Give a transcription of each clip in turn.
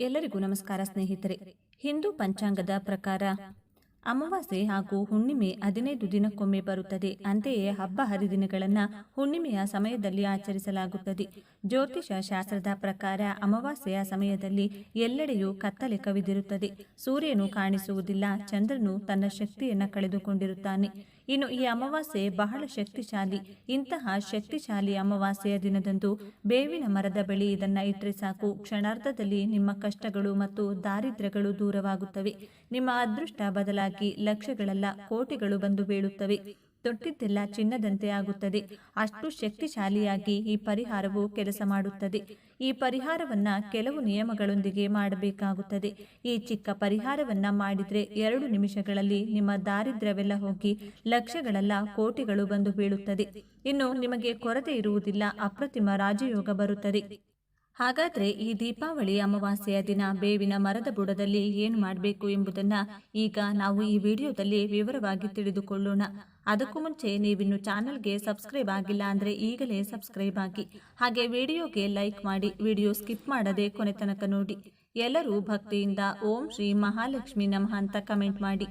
ಎಲ್ಲರಿಗೂ ನಮಸ್ಕಾರ ಸ್ನೇಹಿತರೆ. ಹಿಂದೂ ಪಂಚಾಂಗದ ಪ್ರಕಾರ ಅಮಾವಾಸ್ಯೆ ಹಾಗೂ ಹುಣ್ಣಿಮೆ ಹದಿನೈದು ದಿನಕ್ಕೊಮ್ಮೆ ಬರುತ್ತದೆ. ಅಂತೆಯೇ ಹಬ್ಬ ಹರಿದಿನಗಳನ್ನು ಹುಣ್ಣಿಮೆಯ ಸಮಯದಲ್ಲಿ ಆಚರಿಸಲಾಗುತ್ತದೆ. ಜ್ಯೋತಿಷ ಶಾಸ್ತ್ರದ ಪ್ರಕಾರ ಅಮಾವಾಸ್ಯೆಯ ಸಮಯದಲ್ಲಿ ಎಲ್ಲೆಡೆಯೂ ಕತ್ತಲೆ ಕವಿದಿರುತ್ತದೆ. ಸೂರ್ಯನು ಕಾಣಿಸುವುದಿಲ್ಲ, ಚಂದ್ರನು ತನ್ನ ಶಕ್ತಿಯನ್ನು ಕಳೆದುಕೊಂಡಿರುತ್ತಾನೆ. ಇನ್ನು ಈ ಅಮಾವಾಸ್ಯೆ ಬಹಳ ಶಕ್ತಿಶಾಲಿ. ಇಂತಹ ಶಕ್ತಿಶಾಲಿ ಅಮಾವಾಸ್ಯೆಯ ದಿನದಂದು ಬೇವಿನ ಮರದ ಬಳಿ ಇದನ್ನ ಇಟ್ಟರೆ ಸಾಕು. ಕ್ಷಣಾರ್ಧದಲ್ಲಿ ನಿಮ್ಮ ಕಷ್ಟಗಳು ಮತ್ತು ದಾರಿದ್ರ್ಯಗಳು ದೂರವಾಗುತ್ತವೆ. ನಿಮ್ಮ ಅದೃಷ್ಟ ಬದಲಾಗಿ ಲಕ್ಷಗಳೆಲ್ಲ ಕೋಟಿಗಳು ಬಂದು ಬೀಳುತ್ತವೆ. ತೊಟ್ಟಿದ್ದೆಲ್ಲ ಚಿನ್ನದಂತೆ ಆಗುತ್ತದೆ. ಅಷ್ಟು ಶಕ್ತಿಶಾಲಿಯಾಗಿ ಈ ಪರಿಹಾರವು ಕೆಲಸ ಮಾಡುತ್ತದೆ. ಈ ಪರಿಹಾರವನ್ನ ಕೆಲವು ನಿಯಮಗಳೊಂದಿಗೆ ಮಾಡಬೇಕಾಗುತ್ತದೆ. ಈ ಚಿಕ್ಕ ಪರಿಹಾರವನ್ನ ಮಾಡಿದ್ರೆ ಎರಡು ನಿಮಿಷಗಳಲ್ಲಿ ನಿಮ್ಮ ದಾರಿದ್ರ್ಯವೆಲ್ಲ ಹೋಗಿ ಲಕ್ಷಗಳೆಲ್ಲ ಕೋಟಿಗಳು ಬಂದು ಬೀಳುತ್ತದೆ. ಇನ್ನು ನಿಮಗೆ ಕೊರತೆ ಇರುವುದಿಲ್ಲ. ಅಪ್ರತಿಮ ರಾಜಯೋಗ ಬರುತ್ತದೆ. ಹಾಗಾದ್ರೆ ಈ ದೀಪಾವಳಿ ಅಮಾವಾಸ್ಯೆಯ ದಿನ ಬೇವಿನ ಮರದ ಬುಡದಲ್ಲಿ ಏನು ಮಾಡಬೇಕು ಎಂಬುದನ್ನು ಈಗ ನಾವು ಈ ವಿಡಿಯೋದಲ್ಲಿ ವಿವರವಾಗಿ ತಿಳಿದುಕೊಳ್ಳೋಣ. ಅದಕ್ಕೂ ಮುಂಚೆ ನೀವಿನ್ನು ಚಾನಲ್ಗೆ ಸಬ್ಸ್ಕ್ರೈಬ್ ಆಗಿಲ್ಲ ಅಂದರೆ ಈಗಲೇ ಸಬ್ಸ್ಕ್ರೈಬ್ ಆಗಿ. ಹಾಗೆ ವಿಡಿಯೋಗೆ ಲೈಕ್ ಮಾಡಿ, ವಿಡಿಯೋ ಸ್ಕಿಪ್ ಮಾಡದೆ ಕೊನೆ ತನಕ ನೋಡಿ. ಎಲ್ಲರೂ ಭಕ್ತಿಯಿಂದ ಓಂ ಶ್ರೀ ಮಹಾಲಕ್ಷ್ಮಿ ನಮಃ ಅಂತ ಕಮೆಂಟ್ ಮಾಡಿ.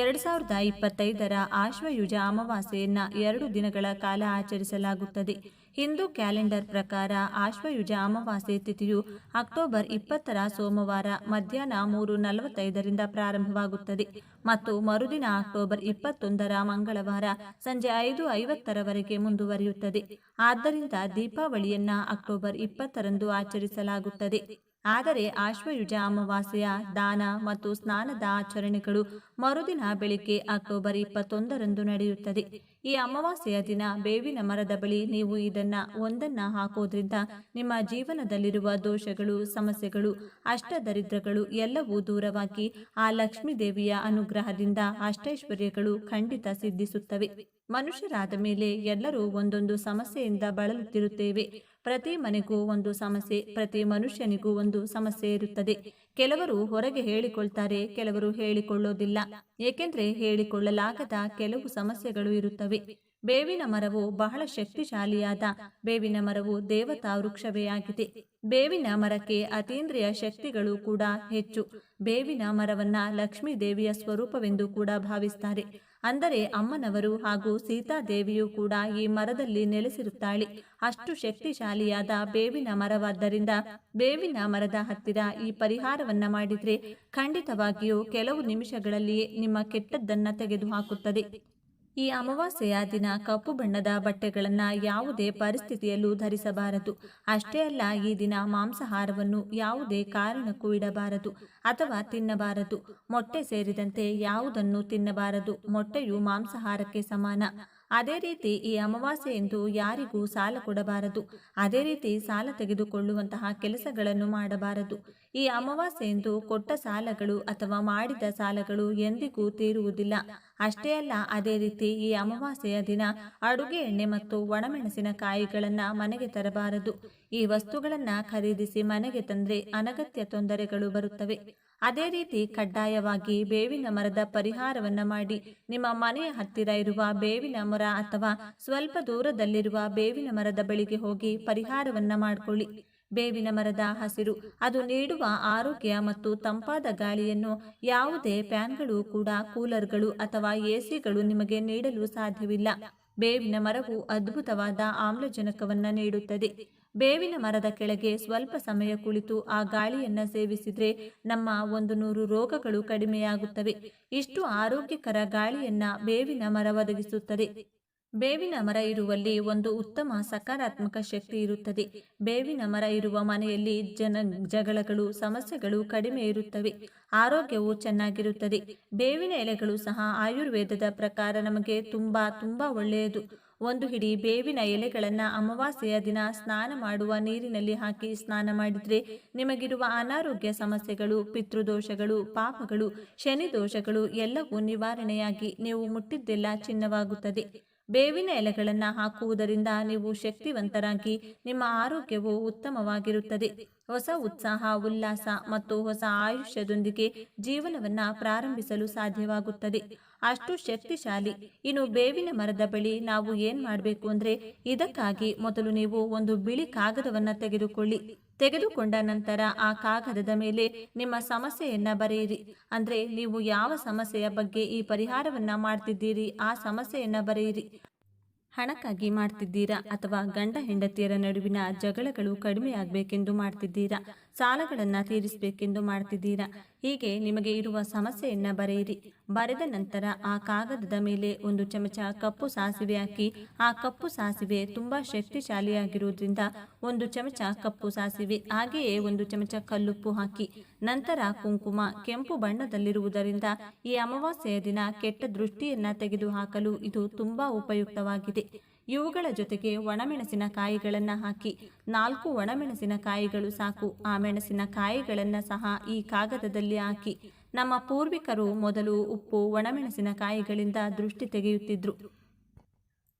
ಎರಡು ಸಾವಿರದ ಇಪ್ಪತ್ತೈದರ ಆಶ್ವಯುಜ ಅಮಾವಾಸ್ಯೆಯನ್ನ ಎರಡು ದಿನಗಳ ಕಾಲ ಆಚರಿಸಲಾಗುತ್ತದೆ. ಹಿಂದೂ ಕ್ಯಾಲೆಂಡರ್ ಪ್ರಕಾರ ಆಶ್ವಯುಜ ಅಮಾವಾಸ್ಯೆ ತಿಥಿಯು ಅಕ್ಟೋಬರ್ ಇಪ್ಪತ್ತರ ಸೋಮವಾರ ಮಧ್ಯಾಹ್ನ ಮೂರು ನಲವತ್ತೈದರಿಂದ ಪ್ರಾರಂಭವಾಗುತ್ತದೆ ಮತ್ತು ಮರುದಿನ ಅಕ್ಟೋಬರ್ ಇಪ್ಪತ್ತೊಂದರ ಮಂಗಳವಾರ ಸಂಜೆ ಐದು ಐವತ್ತರವರೆಗೆ ಮುಂದುವರಿಯುತ್ತದೆ. ಆದ್ದರಿಂದ ದೀಪಾವಳಿಯನ್ನ ಅಕ್ಟೋಬರ್ ಇಪ್ಪತ್ತರಂದು ಆಚರಿಸಲಾಗುತ್ತದೆ. ಆದರೆ ಆಶ್ವಯುಜ ಅಮಾವಾಸ್ಯೆಯ ದಾನ ಮತ್ತು ಸ್ನಾನದ ಆಚರಣೆಗಳು ಮರುದಿನ ಬೆಳಿಗ್ಗೆ ಅಕ್ಟೋಬರ್ ಇಪ್ಪತ್ತೊಂದರಂದು ನಡೆಯುತ್ತದೆ. ಈ ಅಮಾವಾಸ್ಯೆಯ ದಿನ ಬೇವಿನ ಮರದ ಬಳಿ ನೀವು ಇದನ್ನ ಒಂದನ್ನ ಹಾಕೋದ್ರಿಂದ ನಿಮ್ಮ ಜೀವನದಲ್ಲಿರುವ ದೋಷಗಳು, ಸಮಸ್ಯೆಗಳು, ಅಷ್ಟದರಿದ್ರಗಳು ಎಲ್ಲವೂ ದೂರವಾಗಿ ಆ ಲಕ್ಷ್ಮೀ ದೇವಿಯ ಅನುಗ್ರಹದಿಂದ ಅಷ್ಟೈಶ್ವರ್ಯಗಳು ಖಂಡಿತ ಸಿದ್ಧಿಸುತ್ತವೆ. ಮನುಷ್ಯರಾದ ಮೇಲೆ ಎಲ್ಲರೂ ಒಂದೊಂದು ಸಮಸ್ಯೆಯಿಂದ ಬಳಲುತ್ತಿರುತ್ತೇವೆ. ಪ್ರತಿ ಮನೆಗೂ ಒಂದು ಸಮಸ್ಯೆ, ಪ್ರತಿ ಮನುಷ್ಯನಿಗೂ ಒಂದು ಸಮಸ್ಯೆ ಇರುತ್ತದೆ. ಕೆಲವರು ಹೊರಗೆ ಹೇಳಿಕೊಳ್ತಾರೆ, ಕೆಲವರು ಹೇಳಿಕೊಳ್ಳೋದಿಲ್ಲ. ಏಕೆಂದ್ರೆ ಹೇಳಿಕೊಳ್ಳಲಾಗದ ಕೆಲವು ಸಮಸ್ಯೆಗಳು ಇರುತ್ತವೆ. ಬೇವಿನ ಮರವು ಬಹಳ ಶಕ್ತಿಶಾಲಿಯಾದ, ಬೇವಿನ ಮರವು ದೇವತಾ ವೃಕ್ಷವೇ ಆಗಿದೆ. ಬೇವಿನ ಮರಕ್ಕೆ ಅತೀಂದ್ರಿಯ ಶಕ್ತಿಗಳು ಕೂಡ ಹೆಚ್ಚು. ಬೇವಿನ ಮರವನ್ನ ಲಕ್ಷ್ಮೀ ದೇವಿಯ ಸ್ವರೂಪವೆಂದು ಕೂಡ ಭಾವಿಸ್ತಾರೆ. ಅಂದರೆ ಅಮ್ಮನವರು ಹಾಗೂ ಸೀತಾದೇವಿಯು ಕೂಡ ಈ ಮರದಲ್ಲಿ ನೆಲೆಸಿರುತ್ತಾಳೆ. ಅಷ್ಟು ಶಕ್ತಿಶಾಲಿಯಾದ ಬೇವಿನ ಮರವಾದ್ದರಿಂದ ಬೇವಿನ ಮರದ ಹತ್ತಿರ ಈ ಪರಿಹಾರವನ್ನ ಮಾಡಿದ್ರೆ ಖಂಡಿತವಾಗಿಯೂ ಕೆಲವು ನಿಮಿಷಗಳಲ್ಲಿಯೇ ನಿಮ್ಮ ಕೆಟ್ಟದ್ದನ್ನ ತೆಗೆದುಹಾಕುತ್ತದೆ. ಈ ಅಮಾವಾಸ್ಯೆಯ ದಿನ ಕಪ್ಪು ಬಣ್ಣದ ಬಟ್ಟೆಗಳನ್ನು ಯಾವುದೇ ಪರಿಸ್ಥಿತಿಯಲ್ಲೂ ಧರಿಸಬಾರದು. ಅಷ್ಟೇ ಅಲ್ಲ, ಈ ದಿನ ಮಾಂಸಾಹಾರವನ್ನು ಯಾವುದೇ ಕಾರಣಕ್ಕೂ ಇಡಬಾರದು ಅಥವಾ ತಿನ್ನಬಾರದು. ಮೊಟ್ಟೆ ಸೇರಿದಂತೆ ಯಾವುದನ್ನು ತಿನ್ನಬಾರದು. ಮೊಟ್ಟೆಯು ಮಾಂಸಾಹಾರಕ್ಕೆ ಸಮಾನ. ಅದೇ ರೀತಿ ಈ ಅಮಾವಾಸ್ಯೆ ಎಂದು ಯಾರಿಗೂ ಸಾಲ ಕೊಡಬಾರದು. ಅದೇ ರೀತಿ ಸಾಲ ತೆಗೆದುಕೊಳ್ಳುವಂತಹ ಕೆಲಸಗಳನ್ನು ಮಾಡಬಾರದು. ಈ ಅಮಾವಾಸ್ಯೆ ಎಂದು ಕೊಟ್ಟ ಸಾಲಗಳು ಅಥವಾ ಮಾಡಿದ ಸಾಲಗಳು ಎಂದಿಗೂ ತೀರುವುದಿಲ್ಲ. ಅಷ್ಟೇ ಅಲ್ಲ, ಅದೇ ರೀತಿ ಈ ಅಮಾವಾಸ್ಯೆಯ ದಿನ ಅಡುಗೆ ಎಣ್ಣೆ ಮತ್ತು ಒಣಮೆಣಸಿನಕಾಯಿಗಳನ್ನು ಮನೆಗೆ ತರಬಾರದು. ಈ ವಸ್ತುಗಳನ್ನು ಖರೀದಿಸಿ ಮನೆಗೆ ತಂದ್ರೆ ಅನಗತ್ಯ ತೊಂದರೆಗಳು ಬರುತ್ತವೆ. ಅದೇ ರೀತಿ ಕಡ್ಡಾಯವಾಗಿ ಬೇವಿನ ಮರದ ಪರಿಹಾರವನ್ನು ಮಾಡಿ, ನಿಮ್ಮ ಮನೆಯ ಹತ್ತಿರ ಇರುವ ಬೇವಿನ ಮರ ಅಥವಾ ಸ್ವಲ್ಪ ದೂರದಲ್ಲಿರುವ ಬೇವಿನ ಮರದ ಬಳಿಗೆ ಹೋಗಿ ಪರಿಹಾರವನ್ನು ಮಾಡಿಕೊಳ್ಳಿ. ಬೇವಿನ ಮರದ ಹಸಿರು, ಅದು ನೀಡುವ ಆರೋಗ್ಯ ಮತ್ತು ತಂಪಾದ ಗಾಳಿಯನ್ನು ಯಾವುದೇ ಫ್ಯಾನ್ಗಳು ಕೂಡ ಕೂಲರ್ಗಳು ಅಥವಾ ಎಸಿಗಳು ನಿಮಗೆ ನೀಡಲು ಸಾಧ್ಯವಿಲ್ಲ. ಬೇವಿನ ಮರವು ಅದ್ಭುತವಾದ ಆಮ್ಲಜನಕವನ್ನು ನೀಡುತ್ತದೆ. ಬೇವಿನ ಮರದ ಕೆಳಗೆ ಸ್ವಲ್ಪ ಸಮಯ ಕುಳಿತು ಆ ಗಾಳಿಯನ್ನ ಸೇವಿಸಿದ್ರೆ ನಮ್ಮ ಒಂದು ನೂರು ರೋಗಗಳು ಕಡಿಮೆಯಾಗುತ್ತವೆ. ಇಷ್ಟು ಆರೋಗ್ಯಕರ ಗಾಳಿಯನ್ನ ಬೇವಿನ ಮರ ಒದಗಿಸುತ್ತದೆ. ಬೇವಿನ ಮರ ಇರುವಲ್ಲಿ ಒಂದು ಉತ್ತಮ ಸಕಾರಾತ್ಮಕ ಶಕ್ತಿ ಇರುತ್ತದೆ. ಬೇವಿನ ಮರ ಇರುವ ಮನೆಯಲ್ಲಿ ಜನ ಜಗಳಗಳು, ಸಮಸ್ಯೆಗಳು ಕಡಿಮೆ ಇರುತ್ತವೆ. ಆರೋಗ್ಯವು ಚೆನ್ನಾಗಿರುತ್ತದೆ. ಬೇವಿನ ಎಲೆಗಳು ಸಹ ಆಯುರ್ವೇದದ ಪ್ರಕಾರ ನಮಗೆ ತುಂಬಾ ತುಂಬಾ ಒಳ್ಳೆಯದು. ಒಂದು ಹಿಡಿ ಬೇವಿನ ಎಲೆಗಳನ್ನು ಅಮಾವಾಸ್ಯೆಯ ದಿನ ಸ್ನಾನ ಮಾಡುವ ನೀರಿನಲ್ಲಿ ಹಾಕಿ ಸ್ನಾನ ಮಾಡಿದರೆ ನಿಮಗಿರುವ ಅನಾರೋಗ್ಯ ಸಮಸ್ಯೆಗಳು, ಪಿತೃದೋಷಗಳು, ಪಾಪಗಳು, ಶನಿ ದೋಷಗಳು ಎಲ್ಲವೂ ನಿವಾರಣೆಯಾಗಿ ನೀವು ಮುಟ್ಟಿದ್ದೆಲ್ಲ ಚಿನ್ನವಾಗುತ್ತದೆ. ಬೇವಿನ ಎಲೆಗಳನ್ನು ಹಾಕುವುದರಿಂದ ನೀವು ಶಕ್ತಿವಂತರಾಗಿ ನಿಮ್ಮ ಆರೋಗ್ಯವು ಉತ್ತಮವಾಗಿರುತ್ತದೆ. ಹೊಸ ಉತ್ಸಾಹ ಉಲ್ಲಾಸ ಮತ್ತು ಹೊಸ ಆಯುಷ್ಯದೊಂದಿಗೆ ಜೀವನವನ್ನ ಪ್ರಾರಂಭಿಸಲು ಸಾಧ್ಯವಾಗುತ್ತದೆ. ಅಷ್ಟು ಶಕ್ತಿಶಾಲಿ. ಇನ್ನು ಬೇವಿನ ಮರದ ಬಳಿ ನಾವು ಏನ್ ಮಾಡಬೇಕು ಅಂದ್ರೆ ಇದಕ್ಕಾಗಿ ಮೊದಲು ನೀವು ಒಂದು ಬಿಳಿ ಕಾಗದವನ್ನ ತೆಗೆದುಕೊಳ್ಳಿ. ತೆಗೆದುಕೊಂಡ ನಂತರ ಆ ಕಾಗದದ ಮೇಲೆ ನಿಮ್ಮ ಸಮಸ್ಯೆಯನ್ನ ಬರೆಯಿರಿ. ಅಂದ್ರೆ ನೀವು ಯಾವ ಸಮಸ್ಯೆಯ ಬಗ್ಗೆ ಈ ಪರಿಹಾರವನ್ನ ಮಾಡ್ತಿದ್ದೀರಿ? ಆ ಸಮಸ್ಯೆಯನ್ನ ಬರೆಯಿರಿ. ಹಣಕ್ಕಾಗಿ ಮಾಡ್ತಿದ್ದೀರಾ ಅಥವಾ ಗಂಡ ಹೆಂಡತಿಯರ ನಡುವಿನ ಜಗಳಗಳು ಕಡಿಮೆಯಾಗಬೇಕೆಂದು ಮಾಡ್ತಿದ್ದೀರಾ? ಸಾಲಗಳನ್ನು ತೀರಿಸಬೇಕೆಂದು ಮಾಡ್ತಿದ್ದೀರಾ? ಹೀಗೆ ನಿಮಗೆ ಇರುವ ಸಮಸ್ಯೆಯನ್ನ ಬರೆಯಿರಿ. ಬರೆದ ನಂತರ ಆ ಕಾಗದದ ಮೇಲೆ ಒಂದು ಚಮಚ ಕಪ್ಪು ಸಾಸಿವೆ ಹಾಕಿ, ಆ ಕಪ್ಪು ಸಾಸಿವೆ ತುಂಬಾ ಶಕ್ತಿಶಾಲಿಯಾಗಿರುವುದರಿಂದ ಒಂದು ಚಮಚ ಕಪ್ಪು ಸಾಸಿವೆ, ಹಾಗೆಯೇ ಒಂದು ಚಮಚ ಕಲ್ಲುಪ್ಪು ಹಾಕಿ. ನಂತರ ಕುಂಕುಮ ಕೆಂಪು ಬಣ್ಣದಲ್ಲಿರುವುದರಿಂದ ಈ ಅಮಾವಾಸ್ಯೆಯ ದಿನ ಕೆಟ್ಟ ದೃಷ್ಟಿಯನ್ನ ತೆಗೆದುಹಾಕಲು ಇದು ತುಂಬಾ ಉಪಯುಕ್ತವಾಗಿದೆ. ಇವುಗಳ ಜೊತೆಗೆ ಒಣಮೆಣಸಿನ ಕಾಯಿಗಳನ್ನು ಹಾಕಿ, ನಾಲ್ಕು ಒಣಮೆಣಸಿನ ಕಾಯಿಗಳು ಸಾಕು. ಆ ಮೆಣಸಿನ ಕಾಯಿಗಳನ್ನು ಸಹ ಈ ಕಾಗದದಲ್ಲಿ ಹಾಕಿ, ನಮ್ಮ ಪೂರ್ವಿಕರು ಮೊದಲು ಉಪ್ಪು ಒಣಮೆಣಸಿನ ಕಾಯಿಗಳಿಂದ ದೃಷ್ಟಿ ತೆಗೆಯುತ್ತಿದ್ರು.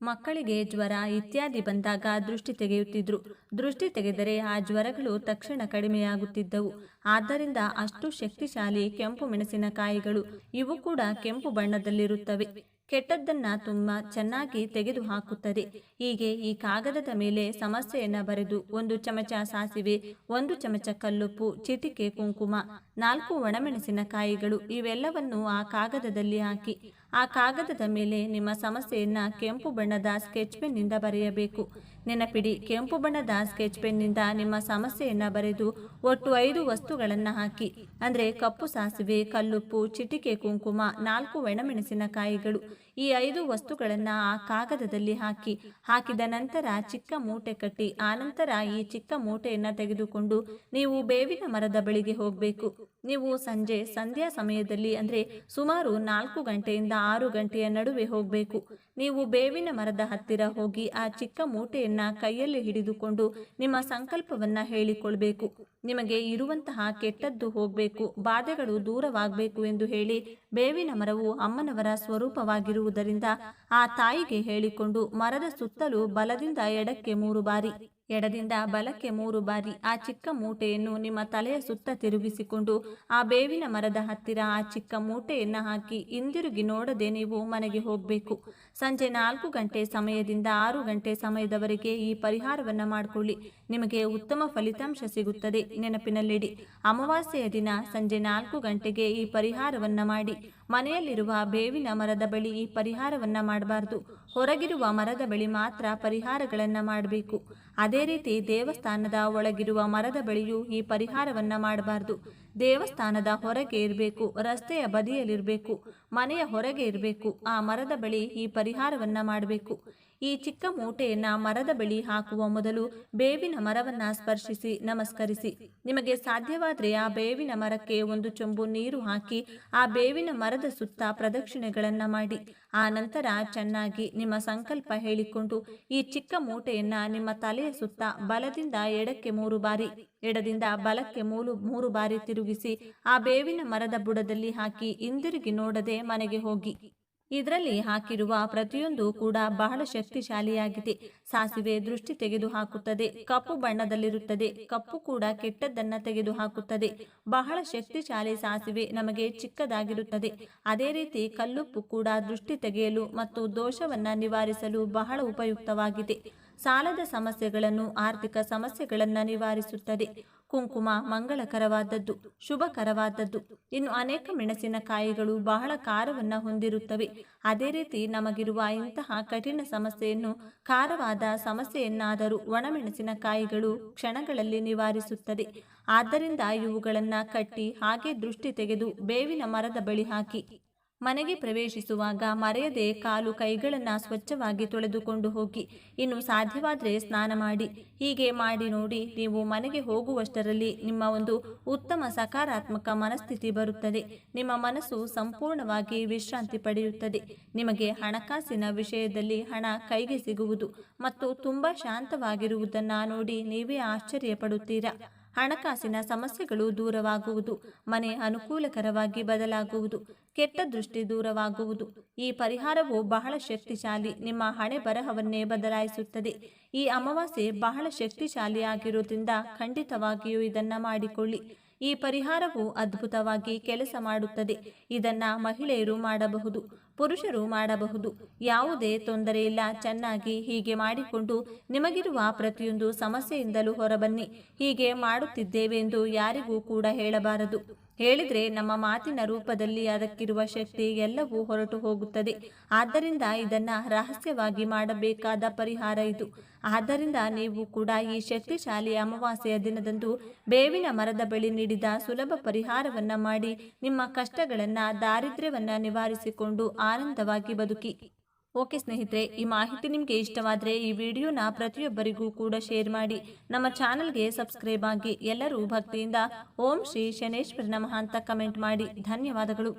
ಮಕ್ಕಳಿಗೆ ಜ್ವರ ಇತ್ಯಾದಿ ಬಂದಾಗ ದೃಷ್ಟಿ ತೆಗೆಯುತ್ತಿದ್ರು. ದೃಷ್ಟಿ ತೆಗೆದರೆ ಆ ಜ್ವರಗಳು ತಕ್ಷಣ ಕಡಿಮೆಯಾಗುತ್ತಿದ್ದವು. ಆದ್ದರಿಂದ ಅಷ್ಟು ಶಕ್ತಿಶಾಲಿ ಕೆಂಪು ಮೆಣಸಿನಕಾಯಿಗಳು ಇವು ಕೂಡ ಕೆಂಪು ಬಣ್ಣದಲ್ಲಿರುತ್ತವೆ. ಕೆಟ್ಟದ್ದನ್ನ ತುಂಬ ಚೆನ್ನಾಗಿ ತೆಗೆದು ಹಾಕುತ್ತದೆ ಹೀಗೆ ಈ ಕಾಗದದ ಮೇಲೆ ಸಮಸ್ಯೆಯನ್ನ ಬರೆದು ಒಂದು ಚಮಚ ಸಾಸಿವೆ, ಒಂದು ಚಮಚ ಕಲ್ಲುಪ್ಪು, ಚಿಟಿಕೆ ಕುಂಕುಮ, ನಾಲ್ಕು ಒಣಮೆಣಸಿನಕಾಯಿಗಳು ಇವೆಲ್ಲವನ್ನು ಆ ಕಾಗದದಲ್ಲಿ ಹಾಕಿ ಆ ಕಾಗದದ ಮೇಲೆ ನಿಮ್ಮ ಸಮಸ್ಯೆಯನ್ನು ಕೆಂಪು ಬಣ್ಣದ ಸ್ಕೆಚ್ ಪೆನ್ನಿಂದ ಬರೆಯಬೇಕು. ನೆನಪಿಡಿ, ಕೆಂಪು ಬಣ್ಣದ ಸ್ಕೆಚ್ ಪೆನ್ನಿಂದ ನಿಮ್ಮ ಸಮಸ್ಯೆಯನ್ನು ಬರೆದು ಒಟ್ಟು ಐದು ವಸ್ತುಗಳನ್ನು ಹಾಕಿ. ಅಂದರೆ ಕಪ್ಪು ಸಾಸಿವೆ, ಕಲ್ಲುಪ್ಪು, ಚಿಟಿಕೆ ಕುಂಕುಮ, ನಾಲ್ಕು ಒಣಮೆಣಸಿನಕಾಯಿಗಳು. ಈ ಐದು ವಸ್ತುಗಳನ್ನು ಆ ಕಾಗದದಲ್ಲಿ ಹಾಕಿ. ಹಾಕಿದ ನಂತರ ಚಿಕ್ಕ ಮೂಟೆ ಕಟ್ಟಿ ಆನಂತರ ಈ ಚಿಕ್ಕ ಮೂಟೆಯನ್ನು ತೆಗೆದುಕೊಂಡು ನೀವು ಬೇವಿನ ಮರದ ಬಳಿಗೆ ಹೋಗಬೇಕು. ನೀವು ಸಂಜೆ ಸಂಧ್ಯಾ ಸಮಯದಲ್ಲಿ ಅಂದರೆ ಸುಮಾರು ನಾಲ್ಕು ಗಂಟೆಯಿಂದ ಆರು ಗಂಟೆಯ ನಡುವೆ ಹೋಗಬೇಕು. ನೀವು ಬೇವಿನ ಮರದ ಹತ್ತಿರ ಹೋಗಿ ಆ ಚಿಕ್ಕ ಮೂಟೆಯನ್ನ ಕೈಯಲ್ಲಿ ಹಿಡಿದುಕೊಂಡು ನಿಮ್ಮ ಸಂಕಲ್ಪವನ್ನ ಹೇಳಿಕೊಳ್ಬೇಕು. ನಿಮಗೆ ಇರುವಂತಹ ಕೆಟ್ಟದ್ದು ಹೋಗಬೇಕು. ಬಾಧೆಗಳು ದೂರವಾಗಬೇಕು ಎಂದು ಹೇಳಿ ಬೇವಿನ ಮರವು ಅಮ್ಮನವರ ಸ್ವರೂಪವಾಗಿರುವುದರಿಂದ ಆ ತಾಯಿಗೆ ಹೇಳಿಕೊಂಡು ಮರದ ಸುತ್ತಲೂ ಬಲದಿಂದ ಎಡಕ್ಕೆ ಮೂರು ಬಾರಿ ಎಡದಿಂದ ಬಲಕ್ಕೆ ಮೂರು ಬಾರಿ ಆ ಚಿಕ್ಕ ಮೂಟೆಯನ್ನು ನಿಮ್ಮ ತಲೆಯ ಸುತ್ತ ತಿರುಗಿಸಿಕೊಂಡು ಆ ಬೇವಿನ ಮರದ ಹತ್ತಿರ ಆ ಚಿಕ್ಕ ಮೂಟೆಯನ್ನು ಹಾಕಿ ಹಿಂದಿರುಗಿ ನೋಡದೆ ನೀವು ಮನೆಗೆ ಹೋಗಬೇಕು. ಸಂಜೆ ನಾಲ್ಕು ಗಂಟೆ ಸಮಯದಿಂದ ಆರು ಗಂಟೆ ಸಮಯದವರೆಗೆ ಈ ಪರಿಹಾರವನ್ನು ಮಾಡಿಕೊಳ್ಳಿ. ನಿಮಗೆ ಉತ್ತಮ ಫಲಿತಾಂಶ ಸಿಗುತ್ತದೆ. ನೆನಪಿನಲ್ಲಿಡಿ, ಅಮಾವಾಸ್ಯೆಯ ದಿನ ಸಂಜೆ ನಾಲ್ಕು ಗಂಟೆಗೆ ಈ ಪರಿಹಾರವನ್ನು ಮಾಡಿ. ಮನೆಯಲ್ಲಿರುವ ಬೇವಿನ ಮರದ ಬಳಿ ಈ ಪರಿಹಾರವನ್ನ ಮಾಡಬಾರ್ದು. ಹೊರಗಿರುವ ಮರದ ಬಳಿ ಮಾತ್ರ ಪರಿಹಾರಗಳನ್ನ ಮಾಡಬೇಕು. ಅದೇ ರೀತಿ ದೇವಸ್ಥಾನದ ಒಳಗಿರುವ ಮರದ ಬಳಿಯೂ ಈ ಪರಿಹಾರವನ್ನ ಮಾಡಬಾರ್ದು. ದೇವಸ್ಥಾನದ ಹೊರಗೆ ಇರಬೇಕು, ರಸ್ತೆಯ ಬದಿಯಲ್ಲಿರಬೇಕು, ಮನೆಯ ಹೊರಗೆ ಇರಬೇಕು, ಆ ಮರದ ಬಳಿ ಈ ಪರಿಹಾರವನ್ನ ಮಾಡಬೇಕು. ಈ ಚಿಕ್ಕ ಮೂಟೆಯನ್ನ ಮರದ ಬಳಿ ಹಾಕುವ ಮೊದಲು ಬೇವಿನ ಮರವನ್ನ ಸ್ಪರ್ಶಿಸಿ, ನಮಸ್ಕರಿಸಿ. ನಿಮಗೆ ಸಾಧ್ಯವಾದರೆ ಆ ಬೇವಿನ ಮರಕ್ಕೆ ಒಂದು ಚೊಂಬು ನೀರು ಹಾಕಿ, ಆ ಬೇವಿನ ಮರದ ಸುತ್ತ ಪ್ರದಕ್ಷಿಣೆಗಳನ್ನ ಮಾಡಿ. ಆ ನಂತರ ಚೆನ್ನಾಗಿ ನಿಮ್ಮ ಸಂಕಲ್ಪ ಹೇಳಿಕೊಂಡು, ಈ ಚಿಕ್ಕ ಮೂಟೆಯನ್ನ ನಿಮ್ಮ ತಲೆಯ ಸುತ್ತ ಬಲದಿಂದ ಎಡಕ್ಕೆ ಮೂರು ಬಾರಿ, ಎಡದಿಂದ ಬಲಕ್ಕೆ ಮೂರು ಮೂರು ಬಾರಿ ತಿರುಗಿಸಿ, ಆ ಬೇವಿನ ಮರದ ಬುಡದಲ್ಲಿ ಹಾಕಿ ಹಿಂದಿರುಗಿ ನೋಡದೆ ಮನೆಗೆ ಹೋಗಿ. ಇದರಲ್ಲಿ ಹಾಕಿರುವ ಪ್ರತಿಯೊಂದು ಕೂಡ ಬಹಳ ಶಕ್ತಿಶಾಲಿಯಾಗಿದೆ. ಸಾಸಿವೆ ದೃಷ್ಟಿ ತೆಗೆದು ಹಾಕುತ್ತದೆ ಕಪ್ಪು ಬಣ್ಣದಲ್ಲಿರುತ್ತದೆ. ಕಪ್ಪು ಕೂಡ ಕೆಟ್ಟದ್ದನ್ನ ತೆಗೆದು ಹಾಕುತ್ತದೆ ಬಹಳ ಶಕ್ತಿಶಾಲಿ ಸಾಸಿವೆ ನಮಗೆ ಚಿಕ್ಕದಾಗಿರುತ್ತದೆ. ಅದೇ ರೀತಿ ಕಲ್ಲುಪ್ಪು ಕೂಡ ದೃಷ್ಟಿ ತೆಗೆಯಲು ಮತ್ತು ದೋಷವನ್ನ ನಿವಾರಿಸಲು ಬಹಳ ಉಪಯುಕ್ತವಾಗಿದೆ. ಸಾಲದ ಸಮಸ್ಯೆಗಳನ್ನು ಆರ್ಥಿಕ ಸಮಸ್ಯೆಗಳನ್ನು ನಿವಾರಿಸುತ್ತದೆ. ಕುಂಕುಮ ಮಂಗಳಕರವಾದದ್ದು, ಶುಭಕರವಾದದ್ದು. ಇನ್ನು ಅನೇಕ ಮೆಣಸಿನಕಾಯಿಗಳು ಬಹಳ ಖಾರವನ್ನು ಹೊಂದಿರುತ್ತವೆ. ಅದೇ ರೀತಿ ನಮಗಿರುವ ಇಂತಹ ಕಠಿಣ ಸಮಸ್ಯೆಯನ್ನು, ಖಾರವಾದ ಸಮಸ್ಯೆಯನ್ನಾದರೂ ಒಣಮೆಣಸಿನಕಾಯಿಗಳು ಕ್ಷಣಗಳಲ್ಲಿ ನಿವಾರಿಸುತ್ತದೆ. ಆದ್ದರಿಂದ ಇವುಗಳನ್ನು ಕಟ್ಟಿ ಹಾಗೆ ದೃಷ್ಟಿ ತೆಗೆದು ಬೇವಿನ ಮರದ ಬಳಿ ಹಾಕಿ. ಮನೆಗೆ ಪ್ರವೇಶಿಸುವಾಗ ಮರೆಯದೆ ಕಾಲು ಕೈಗಳನ್ನು ಸ್ವಚ್ಛವಾಗಿ ತೊಳೆದುಕೊಂಡು ಹೋಗಿ. ಇನ್ನು ಸಾಧ್ಯವಾದರೆ ಸ್ನಾನ ಮಾಡಿ. ಹೀಗೆ ಮಾಡಿ ನೋಡಿ ನೀವು ಮನೆಗೆ ಹೋಗುವಷ್ಟರಲ್ಲಿ ನಿಮ್ಮ ಒಂದು ಉತ್ತಮ ಸಕಾರಾತ್ಮಕ ಮನಸ್ಥಿತಿ ಬರುತ್ತದೆ. ನಿಮ್ಮ ಮನಸ್ಸು ಸಂಪೂರ್ಣವಾಗಿ ವಿಶ್ರಾಂತಿ ಪಡೆಯುತ್ತದೆ. ನಿಮಗೆ ಹಣಕಾಸಿನ ವಿಷಯದಲ್ಲಿ ಹಣ ಕೈಗೆ ಸಿಗುವುದು ಮತ್ತು ತುಂಬ ಶಾಂತವಾಗಿರುವುದನ್ನು ನೋಡಿ ನೀವೇ ಆಶ್ಚರ್ಯ ಪಡುತ್ತೀರಾ ಹಣಕಾಸಿನ ಸಮಸ್ಯೆಗಳು ದೂರವಾಗುವುದು, ಮನೆ ಅನುಕೂಲಕರವಾಗಿ ಬದಲಾಗುವುದು, ಕೆಟ್ಟ ದೃಷ್ಟಿ ದೂರವಾಗುವುದು. ಈ ಪರಿಹಾರವು ಬಹಳ ಶಕ್ತಿಶಾಲಿ, ನಿಮ್ಮ ಹಣೆ ಬರಹವನ್ನೇ ಬದಲಾಯಿಸುತ್ತದೆ. ಈ ಅಮಾವಾಸ್ಯೆ ಬಹಳ ಶಕ್ತಿಶಾಲಿಯಾಗಿರುವುದರಿಂದ ಖಂಡಿತವಾಗಿಯೂ ಇದನ್ನ ಮಾಡಿಕೊಳ್ಳಿ. ಈ ಪರಿಹಾರವು ಅದ್ಭುತವಾಗಿ ಕೆಲಸ ಮಾಡುತ್ತದೆ. ಇದನ್ನ ಮಹಿಳೆಯರು ಮಾಡಬಹುದು. ಪುರುಷರು ಮಾಡಬಹುದು. ಯಾವುದೇ ತೊಂದರೆ ಇಲ್ಲ. ಚೆನ್ನಾಗಿ ಹೀಗೆ ಮಾಡಿಕೊಂಡು ನಿಮಗಿರುವ ಪ್ರತಿಯೊಂದು ಸಮಸ್ಯೆಯಿಂದಲೂ ಹೊರಬನ್ನಿ. ಹೀಗೆ ಮಾಡುತ್ತಿದ್ದೇವೆ ಎಂದು ಯಾರಿಗೂ ಕೂಡ ಹೇಳಬಾರದು. ಹೇಳಿದ್ರೆ ನಮ್ಮ ಮಾತಿನ ರೂಪದಲ್ಲಿ ಅದಕ್ಕಿರುವ ಶಕ್ತಿ ಎಲ್ಲವೂ ಹೊರಟು ಹೋಗುತ್ತದೆ. ಆದ್ದರಿಂದ ಇದನ್ನ ರಹಸ್ಯವಾಗಿ ಮಾಡಬೇಕಾದ ಪರಿಹಾರ ಇದು. ಆದ್ದರಿಂದ ನೀವು ಕೂಡ ಈ ಶಕ್ತಿಶಾಲಿ ಅಮಾವಾಸ್ಯೆಯ ದಿನದಂದು ಬೇವಿನ ಮರದ ಬಳಿ ನೀಡಿದ ಸುಲಭ ಪರಿಹಾರವನ್ನ ಮಾಡಿ ನಿಮ್ಮ ಕಷ್ಟಗಳನ್ನ, ದಾರಿದ್ರ್ಯವನ್ನ ನಿವಾರಿಸಿಕೊಂಡು ಆನಂದವಾಗಿ ಬದುಕಿ. ಓಕೆ ಸ್ನೇಹಿತರೆ, ಈ ಮಾಹಿತಿ ನಿಮಗೆ ಇಷ್ಟವಾದರೆ ಈ ವಿಡಿಯೋನ ಪ್ರತಿಯೊಬ್ಬರಿಗೂ ಕೂಡ ಶೇರ್ ಮಾಡಿ. ನಮ್ಮ ಚಾನಲ್ಗೆ ಸಬ್ಸ್ಕ್ರೈಬ್ ಆಗಿ ಎಲ್ಲರೂ ಭಕ್ತಿಯಿಂದ ಓಂ ಶ್ರೀ ಶನೇಶ್ವರ ನಮಃ ಅಂತ ಕಮೆಂಟ್ ಮಾಡಿ. ಧನ್ಯವಾದಗಳು.